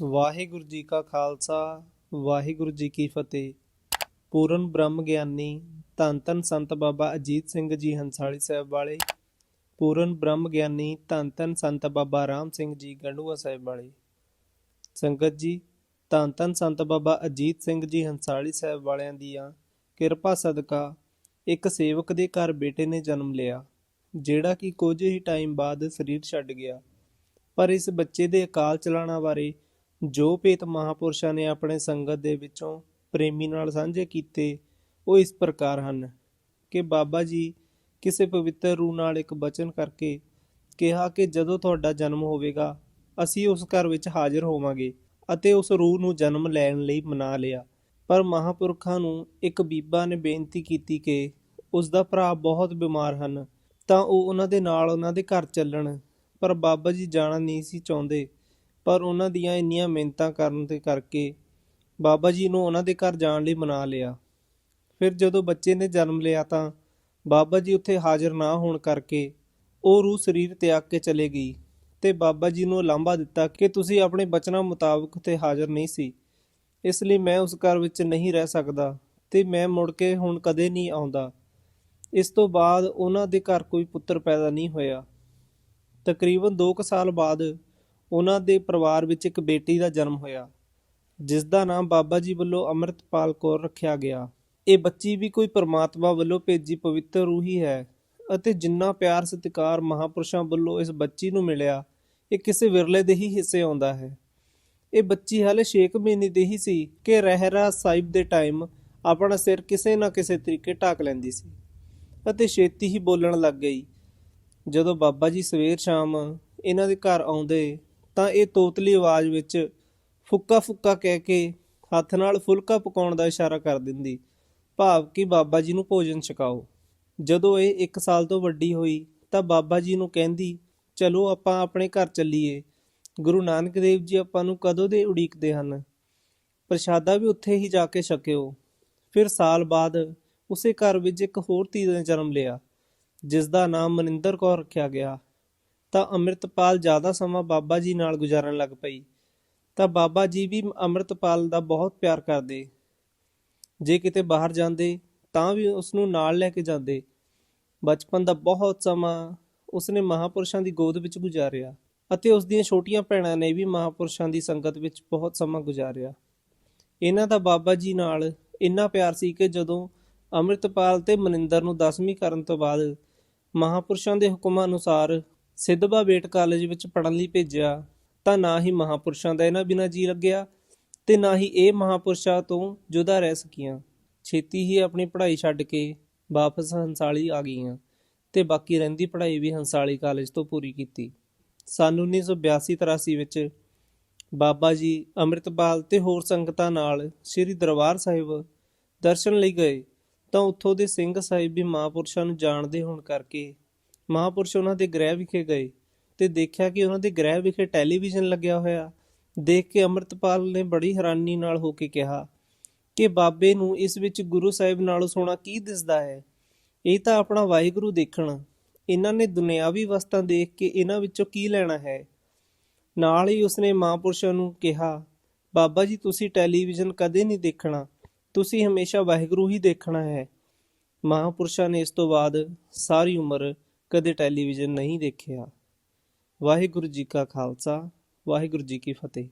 ਵਾਹਿਗੁਰੂ ਜੀ ਕਾ ਖਾਲਸਾ, ਵਾਹਿਗੁਰੂ ਜੀ ਕੀ ਫਤਿਹ। ਪੂਰਨ ਬ੍ਰਹਮ ਗਿਆਨੀ, ਧੰਨ ਧੰਨ ਸੰਤ ਬਾਬਾ ਅਜੀਤ ਸਿੰਘ ਜੀ ਹੰਸਾਲੀ ਸਾਹਿਬ ਵਾਲੇ, ਪੂਰਨ ਬ੍ਰਹਮ ਗਿਆਨੀ, ਧੰਨ ਧੰਨ ਸੰਤ ਬਾਬਾ ਰਾਮ ਸਿੰਘ ਜੀ ਗੰਡੂਆ ਸਾਹਿਬ ਵਾਲੇ। ਸੰਗਤ ਜੀ, ਧੰਨ ਧੰਨ ਸੰਤ ਬਾਬਾ ਅਜੀਤ ਸਿੰਘ ਜੀ ਹੰਸਾਲੀ ਸਾਹਿਬ ਵਾਲਿਆਂ ਦੀਆਂ ਕਿਰਪਾ ਸਦਕਾ ਇੱਕ ਸੇਵਕ ਦੇ ਘਰ ਬੇਟੇ ਨੇ ਜਨਮ ਲਿਆ, ਜਿਹੜਾ ਕਿ ਕੁਝ ਹੀ ਟਾਈਮ ਬਾਅਦ ਸਰੀਰ ਛੱਡ ਗਿਆ। ਪਰ ਇਸ ਬੱਚੇ ਦੇ ਅਕਾਲ ਚਲਾਣਾ ਬਾਰੇ ਜੋ ਭੇਤ ਮਹਾਪੁਰਸ਼ਾਂ ਨੇ ਆਪਣੇ ਸੰਗਤ ਦੇ ਵਿੱਚੋਂ ਪ੍ਰੇਮੀ ਨਾਲ ਸਾਂਝੇ ਕੀਤੇ, ਉਹ ਇਸ ਪ੍ਰਕਾਰ ਹਨ ਕਿ ਬਾਬਾ ਜੀ ਕਿਸੇ ਪਵਿੱਤਰ ਰੂਹ ਨਾਲ ਇੱਕ ਬਚਨ ਕਰਕੇ ਕਿਹਾ ਕਿ ਜਦੋਂ ਤੁਹਾਡਾ ਜਨਮ ਹੋਵੇਗਾ, ਅਸੀਂ ਉਸ ਘਰ ਵਿੱਚ ਹਾਜ਼ਰ ਹੋਵਾਂਗੇ ਅਤੇ ਉਸ ਰੂਹ ਨੂੰ ਜਨਮ ਲੈਣ ਲਈ ਮਨਾ ਲਿਆ। ਪਰ ਮਹਾਪੁਰਖਾਂ ਨੂੰ ਇੱਕ ਬੀਬਾ ਨੇ ਬੇਨਤੀ ਕੀਤੀ ਕਿ ਉਸ ਦਾ ਭਰਾ ਬਹੁਤ ਬਿਮਾਰ ਹਨ, ਤਾਂ ਉਹ ਉਹਨਾਂ ਦੇ ਨਾਲ ਉਹਨਾਂ ਦੇ ਘਰ ਚੱਲਣ। ਪਰ ਬਾਬਾ ਜੀ ਜਾਣਾ ਨਹੀਂ ਸੀ ਚਾਹੁੰਦੇ। ਪਰ ਉਹਨਾਂ ਦੀਆਂ ਇੰਨੀਆਂ ਮਿਹਨਤਾਂ ਕਰਨ ਦੇ ਕਰਕੇ ਬਾਬਾ ਜੀ ਨੂੰ ਉਹਨਾਂ ਦੇ ਘਰ ਜਾਣ ਲਈ ਮਨਾ ਲਿਆ। ਫਿਰ ਜਦੋਂ ਬੱਚੇ ਨੇ ਜਨਮ ਲਿਆ ਤਾਂ ਬਾਬਾ ਜੀ ਉੱਥੇ ਹਾਜ਼ਰ ਨਾ ਹੋਣ ਕਰਕੇ ਉਹ ਰੂਹ ਸਰੀਰ ਤਿਆਗ ਕੇ ਚਲੇ ਗਈ ਤੇ ਬਾਬਾ ਜੀ ਨੂੰ ਲਾਂਭਾ ਦਿੱਤਾ ਕਿ ਤੁਸੀਂ ਆਪਣੇ ਬਚਨਾਂ ਮੁਤਾਬਕ ਉੱਥੇ ਹਾਜ਼ਰ ਨਹੀਂ ਸੀ। ਇਸ ਲਈ ਮੈਂ ਉਸ ਘਰ ਵਿੱਚ ਨਹੀਂ ਰਹਿ ਸਕਦਾ ਤੇ ਮੈਂ ਮੁੜ ਕੇ ਹੁਣ ਕਦੇ ਨਹੀਂ ਆਉਂਦਾ। ਇਸ ਤੋਂ ਬਾਅਦ ਉਹਨਾਂ ਦੇ ਘਰ ਕੋਈ ਪੁੱਤਰ ਪੈਦਾ ਨਹੀਂ ਹੋਇਆ। ਤਕਰੀਬਨ 2 ਸਾਲ ਬਾਅਦ ਉਹਨਾਂ ਦੇ ਪਰਿਵਾਰ ਵਿੱਚ ਇੱਕ ਬੇਟੀ ਦਾ ਜਨਮ ਹੋਇਆ ਜਿਸ ਦਾ ਨਾਮ ਬਾਬਾ ਜੀ ਵੱਲੋਂ ਅੰਮ੍ਰਿਤਪਾਲ ਕੌਰ ਰੱਖਿਆ ਗਿਆ। ਇਹ ਬੱਚੀ ਵੀ ਕੋਈ ਪਰਮਾਤਮਾ ਵੱਲੋਂ ਭੇਜੀ ਪਵਿੱਤਰ ਰੂਹ ਹੀ ਹੈ ਅਤੇ ਜਿੰਨਾ ਪਿਆਰ ਸਤਿਕਾਰ ਮਹਾਪੁਰਸ਼ਾਂ ਵੱਲੋਂ ਇਸ ਬੱਚੀ ਨੂੰ ਮਿਲਿਆ, ਇਹ ਕਿਸੇ ਵਿਰਲੇ ਦੇ ਹੀ ਹਿੱਸੇ ਆਉਂਦਾ ਹੈ। ਇਹ ਬੱਚੀ ਹਾਲੇ 6 ਮਹੀਨੇ ਦੀ ਹੀ ਸੀ ਕਿ ਰਹਿਰਾ ਸਾਹਿਬ ਦੇ ਟਾਈਮ ਆਪਣਾ ਸਿਰ ਕਿਸੇ ਨਾ ਕਿਸੇ ਤਰੀਕੇ ਢੱਕ ਲੈਂਦੀ ਸੀ ਅਤੇ ਛੇਤੀ ਹੀ ਬੋਲਣ ਲੱਗ ਗਈ। ਜਦੋਂ ਬਾਬਾ ਜੀ ਸਵੇਰ ਸ਼ਾਮ ਇਹਨਾਂ ਦੇ ਘਰ ਆਉਂਦੇ ਤਾਂ ਇਹ ਤੋਤਲੀ ਆਵਾਜ਼ ਵਿੱਚ ਫੁੱਕਾ ਫੁੱਕਾ ਕਹਿ ਕੇ ਹੱਥ ਨਾਲ ਫੁਲਕਾ ਪਕਾਉਣ ਦਾ ਇਸ਼ਾਰਾ ਕਰ ਦਿੰਦੀ। ਭਾਵ ਕਿ ਬਾਬਾ ਜੀ ਨੂੰ ਭੋਜਨ ਛਕਾਓ। ਜਦੋਂ ਇਹ 1 ਸਾਲ ਤੋਂ ਵੱਡੀ ਹੋਈ ਤਾਂ ਬਾਬਾ ਜੀ ਨੂੰ ਕਹਿੰਦੀ, ਚਲੋ ਆਪਾਂ ਆਪਣੇ ਘਰ ਚੱਲੀਏ। ਗੁਰੂ ਨਾਨਕ ਦੇਵ ਜੀ ਆਪਾਂ ਨੂੰ ਕਦੋਂ ਦੇ ਉਡੀਕਦੇ ਹਨ? ਪ੍ਰਸ਼ਾਦਾ ਵੀ ਉੱਥੇ ਹੀ ਜਾ ਕੇ ਛਕਿਓ। ਫਿਰ ਸਾਲ ਬਾਅਦ ਉਸੇ ਘਰ ਵਿੱਚ ਇੱਕ ਹੋਰ ਧੀ ਨੇ ਜਨਮ ਲਿਆ ਜਿਸ ਦਾ ਨਾਮ ਮਨਿੰਦਰ ਕੌਰ ਰੱਖਿਆ ਗਿਆ। ਤਾਂ ਅੰਮ੍ਰਿਤਪਾਲ ਜ਼ਿਆਦਾ ਸਮਾਂ ਬਾਬਾ ਜੀ ਨਾਲ ਗੁਜ਼ਾਰਨ ਲੱਗ ਪਈ। ਤਾਂ ਬਾਬਾ ਜੀ ਵੀ ਅੰਮ੍ਰਿਤਪਾਲ ਦਾ ਬਹੁਤ ਪਿਆਰ ਕਰਦੇ। ਜੇ ਕਿਤੇ ਬਾਹਰ ਜਾਂਦੇ, ਤਾਂ ਵੀ ਉਸ ਨੂੰ ਨਾਲ ਲੈ ਕੇ ਜਾਂਦੇ। ਬਚਪਨ ਦਾ ਬਹੁਤ ਸਮਾਂ ਉਸਨੇ ਮਹਾਪੁਰਸ਼ਾਂ ਦੀ ਗੋਦ ਵਿੱਚ ਗੁਜ਼ਾਰਿਆ ਅਤੇ ਉਸ ਦੀਆਂ ਛੋਟੀਆਂ ਭੈਣਾਂ ਨੇ ਵੀ ਮਹਾਪੁਰਸ਼ਾਂ ਦੀ ਸੰਗਤ ਵਿੱਚ ਬਹੁਤ ਸਮਾਂ ਗੁਜ਼ਾਰਿਆ। ਇਹਨਾਂ ਦਾ ਬਾਬਾ ਜੀ ਨਾਲ ਇੰਨਾ ਪਿਆਰ ਸੀ ਕਿ ਜਦੋਂ ਅੰਮ੍ਰਿਤਪਾਲ ਤੇ ਮਨਿੰਦਰ ਨੂੰ 10ਵੀਂ ਕਰਨ ਤੋਂ ਬਾਅਦ ਮਹਾਪੁਰਸ਼ਾਂ ਦੇ ਹੁਕਮਾਂ ਅਨੁਸਾਰ ਸਿੱਧਵਾ ਬੇਟ ਕਾਲਜ ਵਿੱਚ ਪੜ੍ਹਨ ਲਈ ਭੇਜਿਆ, ਤਾਂ ਨਾ ਹੀ ਮਹਾਪੁਰਸ਼ਾਂ ਦਾ ਇਹਨਾਂ ਬਿਨਾਂ ਜੀ ਲੱਗਿਆ ਤੇ ਨਾ ਹੀ ਇਹ ਮਹਾਪੁਰਸ਼ਾਂ ਤੋਂ ਜੁਦਾ ਰਹਿ ਸਕੀਆਂ। ਛੇਤੀ ਹੀ ਆਪਣੀ ਪੜ੍ਹਾਈ ਛੱਡ ਕੇ ਵਾਪਸ ਹੰਸਾਲੀ ਆ ਗਈਆਂ ਤੇ ਬਾਕੀ ਰਹਿੰਦੀ ਪੜ੍ਹਾਈ ਵੀ ਹੰਸਾਲੀ ਕਾਲਜ ਤੋਂ ਪੂਰੀ ਕੀਤੀ। ਸਨ 1982-83 ਵਿੱਚ ਬਾਬਾ ਜੀ ਅੰਮ੍ਰਿਤਪਾਲ ਤੇ ਹੋਰ ਸੰਗਤਾਂ ਨਾਲ ਸ੍ਰੀ ਦਰਬਾਰ ਸਾਹਿਬ ਦਰਸ਼ਨ ਲਈ ਗਏ, ਤਾਂ ਉੱਥੋਂ ਦੇ ਸਿੰਘ ਸਾਹਿਬ ਵੀ ਮਹਾਪੁਰਸ਼ਾਂ ਨੂੰ ਜਾਣਦੇ ਹੋਣ ਕਰਕੇ ਮਹਾਪੁਰਸ਼ ਉਹਨਾਂ ਦੇ ਗ੍ਰਹਿ ਵਿਖੇ ਗਏ ਤੇ ਦੇਖਿਆ ਕਿ ਉਹਨਾਂ ਦੇ ਗ੍ਰਹਿ ਵਿਖੇ ਟੈਲੀਵਿਜ਼ਨ ਲੱਗਿਆ ਹੋਇਆ। ਦੇਖ ਕੇ ਅੰਮ੍ਰਿਤਪਾਲ ਨੇ ਬੜੀ ਹੈਰਾਨੀ ਨਾਲ ਹੋ ਕੇ ਕਿਹਾ ਕਿ ਬਾਬੇ ਨੂੰ ਇਸ ਵਿੱਚ ਗੁਰੂ ਸਾਹਿਬ ਨਾਲੋਂ ਸੋਹਣਾ ਕੀ ਦਿਸਦਾ ਹੈ? ਇਹ ਤਾਂ ਆਪਣਾ ਵਾਹਿਗੁਰੂ ਦੇਖਣ। ਇਹਨਾਂ ਨੇ ਦੁਨਿਆਵੀ ਵਸਤਾਂ ਦੇਖ ਕੇ ਇਹਨਾਂ ਵਿੱਚੋਂ ਕੀ ਲੈਣਾ ਹੈ? ਨਾਲ ਹੀ ਉਸਨੇ ਮਹਾਂਪੁਰਸ਼ਾਂ ਨੂੰ ਕਿਹਾ, ਬਾਬਾ ਜੀ, ਤੁਸੀਂ ਟੈਲੀਵਿਜ਼ਨ ਕਦੇ ਨਹੀਂ ਦੇਖਣਾ। ਤੁਸੀਂ ਹਮੇਸ਼ਾ ਵਾਹਿਗੁਰੂ ਹੀ ਦੇਖਣਾ ਹੈ। ਮਹਾਂਪੁਰਸ਼ਾਂ ਨੇ ਇਸ ਤੋਂ ਬਾਅਦ ਸਾਰੀ ਉਮਰ ਕਦੇ ਟੈਲੀਵਿਜ਼ਨ ਨਹੀਂ ਦੇਖਿਆ। ਵਾਹਿਗੁਰੂ ਜੀ ਕਾ ਖਾਲਸਾ ਵਾਹਿਗੁਰੂ ਜੀ ਕੀ ਫਤਿਹ।